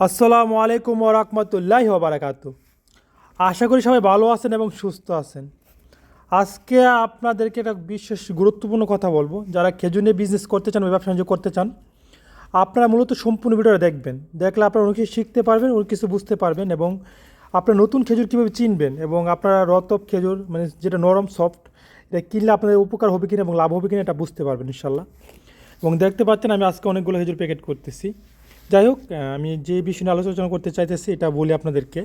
আসসালামু আলাইকুম ওরহমতুল্লাহ বারাকাত আশা করি সবাই ভালো আছেন এবং সুস্থ আছেন। আজকে আপনাদেরকে একটা বিশেষ গুরুত্বপূর্ণ কথা বলব। যারা খেজুর নিয়ে বিজনেস করতে চান, ব্যবসা বাণিজ্য করতে চান, আপনারা মূলত সম্পূর্ণ ভিডিওটা দেখবেন। দেখলে আপনারা অনেক কিছু শিখতে পারবেন, অনেক কিছু বুঝতে পারবেন এবং আপনারা নতুন খেজুর কীভাবে চিনবেন এবং আপনারা রতব খেজুর মানে যেটা নরম সফট এটা কিনলে আপনাদের উপকার হবে কিনা এবং লাভ হবে কিনা এটা বুঝতে পারবেন ইনশাল্লাহ এবং দেখতে পাচ্ছেন আমি আজকে অনেকগুলো খেজুর প্যাকেট করতেছি। যাই হোক আমি যে বিষয় নিয়ে আলোচনা করতে চাইতেছি এটা বলি আপনাদেরকে।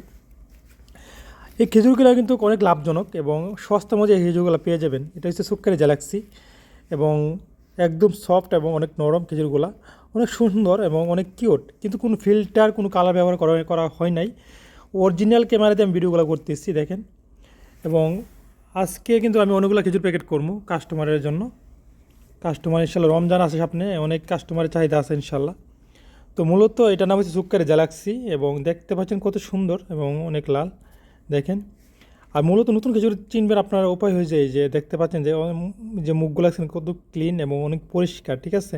এই খেজুরগুলো কিন্তু অনেক লাভজনক এবং সস্তা মজা এই খেজুরগুলো পেয়ে যাবেন। এটা হচ্ছে সুক্কারি গ্যালাক্সি এবং একদম সফট এবং অনেক নরম খেজুরগুলা। অনেক সুন্দর এবং অনেক কিউট। কিন্তু কোনো ফিল্টার, কোনো কালার ব্যবহার করা করা হয় নাই। অরিজিনাল ক্যামেরাতে আমি ভিডিওগুলো করতেছি, দেখেন। এবং আজকে কিন্তু আমি অনেকগুলো খেজুর প্যাকেট করব কাস্টমারের জন্য। কাস্টমার ইনশাল্লাহ রমজান আছে সামনে, অনেক কাস্টমারের চাহিদা আছে ইনশাল্লাহ। তো মূলত এটা নাম হচ্ছে সুক্কারি গ্যালাক্সি এবং দেখতে পাচ্ছেন কত সুন্দর এবং অনেক লাল। দেখেন। আর মূলত নতুন খেজুর চিনবেন আপনার উপায় হয়ে যায় যে দেখতে পাচ্ছেন যে যে মুখগুলো আছেন কত ক্লিন এবং অনেক পরিষ্কার, ঠিক আছে?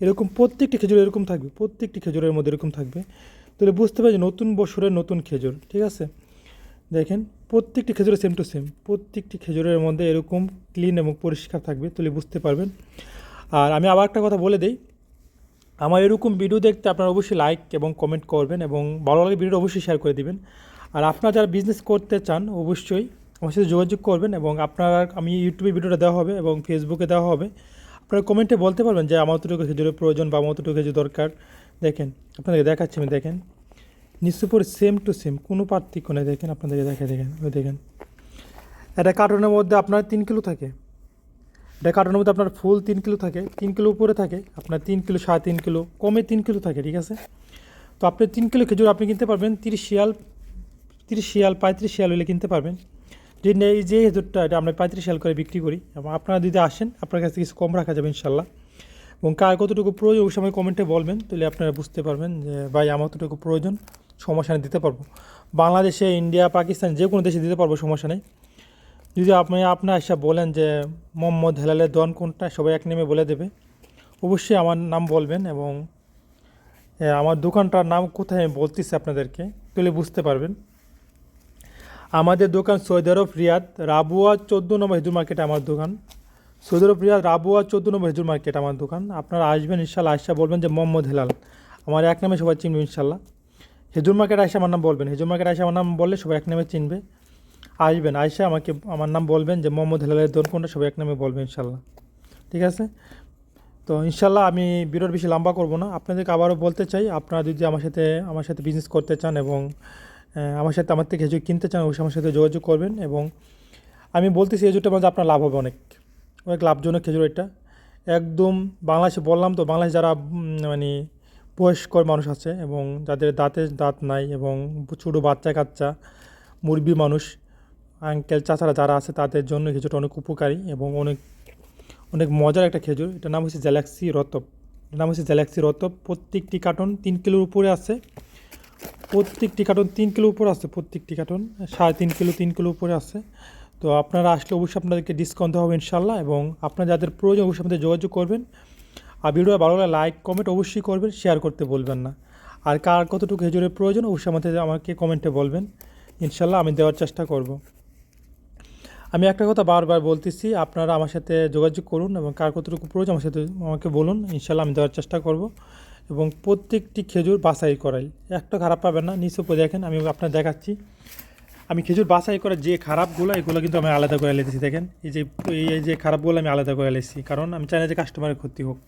এরকম প্রত্যেকটি খেজুর এরকম থাকবে, প্রত্যেকটি খেজুরের মধ্যে এরকম থাকবে। তাহলে বুঝতে পারছি নতুন বছরের নতুন খেজুর, ঠিক আছে? দেখেন, প্রত্যেকটি খেজুরের সেম টু সেম প্রত্যেকটি খেজুরের মধ্যে এরকম ক্লিন এবং পরিষ্কার থাকবে, তাহলে বুঝতে পারবেন। আর আমি আবার একটা কথা বলে দিই আমার এরকম ভিডিও দেখতে আপনারা অবশ্যই লাইক এবং কমেন্ট করবেন এবং ভালো লাগে ভিডিওটা অবশ্যই শেয়ার করে দিবেন। আর আপনারা যারা বিজনেস করতে চান, অবশ্যই আমার সাথে যোগাযোগ করবেন এবং আপনারা, আমি ইউটিউবে ভিডিওটা দেওয়া হবে এবং ফেসবুকে দেওয়া হবে। আপনারা কমেন্টে বলতে পারবেন যে আমার অতটুকু খেজুরের প্রয়োজন বা আমার অতটুকু খেজুর দরকার। দেখেন, আপনাদেরকে দেখাচ্ছি আমি, দেখেন। নিশ্চয় সেম টু সেম কোনো পার্থক্য নেই, দেখেন, আপনাদেরকে দেখে দেখেন, ওই দেখেন। এটা কার্টনের মধ্যে আপনার তিন কিলো থাকে। এটা কার্টনের মধ্যে আপনার ফুল তিন কিলো থাকে, তিন কিলো উপরে থাকে, আপনার তিন কিলো, সাড়ে তিন কিলো, কমে তিন কিলো থাকে, ঠিক আছে? তো আপনি তিন কিলো খেজুর আপনি কিনতে পারবেন, তিরিশ শিয়াল তিরিশ শিয়াল, পঁয়ত্রিশ শিয়াল হলে কিনতে পারবেন। যে এই যে খেজুরটা, এটা আমরা পঁয়ত্রিশ শিয়াল করে বিক্রি করি, এবং আপনারা যদি আসেন, আপনার কাছে কিছু কম রাখা যাবে, ইনশাল্লাহ। এবং কার কতটুকু প্রয়োজন ওই সময় কমেন্টে বলবেন, তাহলে আপনারা বুঝতে পারবেন যে, ভাই, আমার কতটুকু প্রয়োজন, সমস্যা দিতে পারব। বাংলাদেশে, ইন্ডিয়া, পাকিস্তান, যে কোনো দেশে দিতে পারব, সমস্যা নেই। যদি আপনি আপনার এসে বলেন যে মোহাম্মদ হেলালের দন কোনটা, সবাই এক নেমে বলে দেবে। অবশ্যই আমার নাম বলবেন এবং আমার দোকানটার নাম কোথায় আমি বলতেছি আপনাদেরকে, তাহলে বুঝতে পারবেন। আমাদের দোকান সৌদি আরব রিয়াদ, রাবুয়া চোদ্দ নম্বর হেজুর মার্কেট আমার দোকান। সৌদি আরব রিয়াদ, রাবুয়া চোদ্দ নম্বর হেজুর মার্কেট আমার দোকান। আপনারা আসবেন ইনশাল্লাহ আসা বলবেন যে মোহাম্মদ হেলাল। আমার এক নামে সবাই চিনবে ইনশাল্লাহ হেজুর মার্কেট আসে আমার নাম বলবেন। হেজুর মার্কেট আসে আমার নাম বললে সবাই এক নামে চিনবে। আসবেন আয়সা আমাকে, আমার নাম বলবেন যে মোহাম্মদ হেলালের দোন কোনটা সবাই এক নামে বলবেন ইনশাল্লাহ। ঠিক আছে? তো ইনশাল্লাহ আমি বিরোধ বেশি লম্বা করব না। আপনাদেরকে আবারও বলতে চাই, আপনারা যদি আমার সাথে আমার সাথে বিজনেস করতে চান এবং আমার সাথে আমার থেকে খেজুর কিনতে চান, অবশ্যই আমার সাথে যোগাযোগ করবেন এবং আমি বলতেছি খেজুরটার মধ্যে আপনার লাভ হবে অনেক অনেক লাভজনক খেজুর এটা। একদম বাংলাদেশে বললাম তো, বাংলাদেশ যারা মানে বয়স্কর মানুষ আছে এবং যাদের দাঁতে দাঁত নাই এবং ছোটো বাচ্চা কাচ্চা মুরগি মানুষ আঙ্কেল, চাচারা যারা আছে তাদের জন্য খেজুরটা অনেক উপকারী এবং অনেক অনেক মজার একটা খেজুর। এটার নাম হচ্ছে গ্যালাক্সি রতব। নাম হচ্ছে গ্যালাক্সি রতব। প্রত্যেকটি কার্টন তিন কিলোর উপরে আছে। প্রত্যেকটি কার্টন তিন কিলো উপরে আছে, প্রত্যেকটি কার্টন। সাড়ে তিন কিলো তিন কিলো উপরে আছে। তো আপনারা আসলে অবশ্যই আপনাদেরকে ডিসকাউন্ট দেওয়া হবে ইনশাল্লাহ এবং আপনারা যাদের প্রয়োজন অবশ্যই আমাদের যোগাযোগ করবেন। আর ভিডিও ভালো লাগলে লাইক কমেন্ট অবশ্যই করবেন শেয়ার করতে বলবেন না। আর কার কতটুকু খেজুরের প্রয়োজন অবশ্যই আমাদের আমাকে কমেন্টে বলবেন। ইনশাল্লাহ আমি দেওয়ার চেষ্টা করব। আমি একটা কথা বারবার বলতেছি, আপনারা আমার সাথে যোগাযোগ করুন এবং কার কতটুকু প্রয়োজন আমার সাথে আমাকে বলুন, ইনশাল্লাহ আমি দেওয়ার চেষ্টা করব। এবং প্রত্যেকটি খেজুর বাছাই করাই, একটা খারাপ পাবেন না, নিচে উপরে দেখেন, আমি আপনার দেখাচ্ছি। আমি খেজুর বাছাই করে যে খারাপগুলো, এগুলো কিন্তু আমি আলাদা করে লেগেছি, দেখেন। এই যে, এই- যে খারাপগুলো আমি আলাদা করে লেগেছি, কারণ আমি চাই না যে কাস্টমারের ক্ষতি হোক।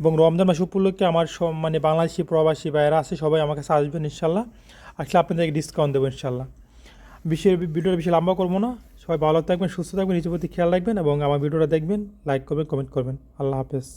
এবং রমজান মাস উপলক্ষে আমার সব মানে বাংলাদেশি প্রবাসী ভাইয়েরা আছে, সবাই আমার কাছে আসবেন ইনশাল্লাহ। আসলে আপনাদেরকে ডিসকাউন্ট দেবো, ইনশাল্লাহ। বিশেষ ভিডিওটা বেশি লম্বা করব না। সবাই ভালো থাকবেন, সুস্থ থাকবেন নিজের প্রতি খেয়াল রাখবেন এবং আমার ভিডিওটা দেখবেন লাইক করবেন কমেন্ট করবেন। আল্লাহ হাফেজ।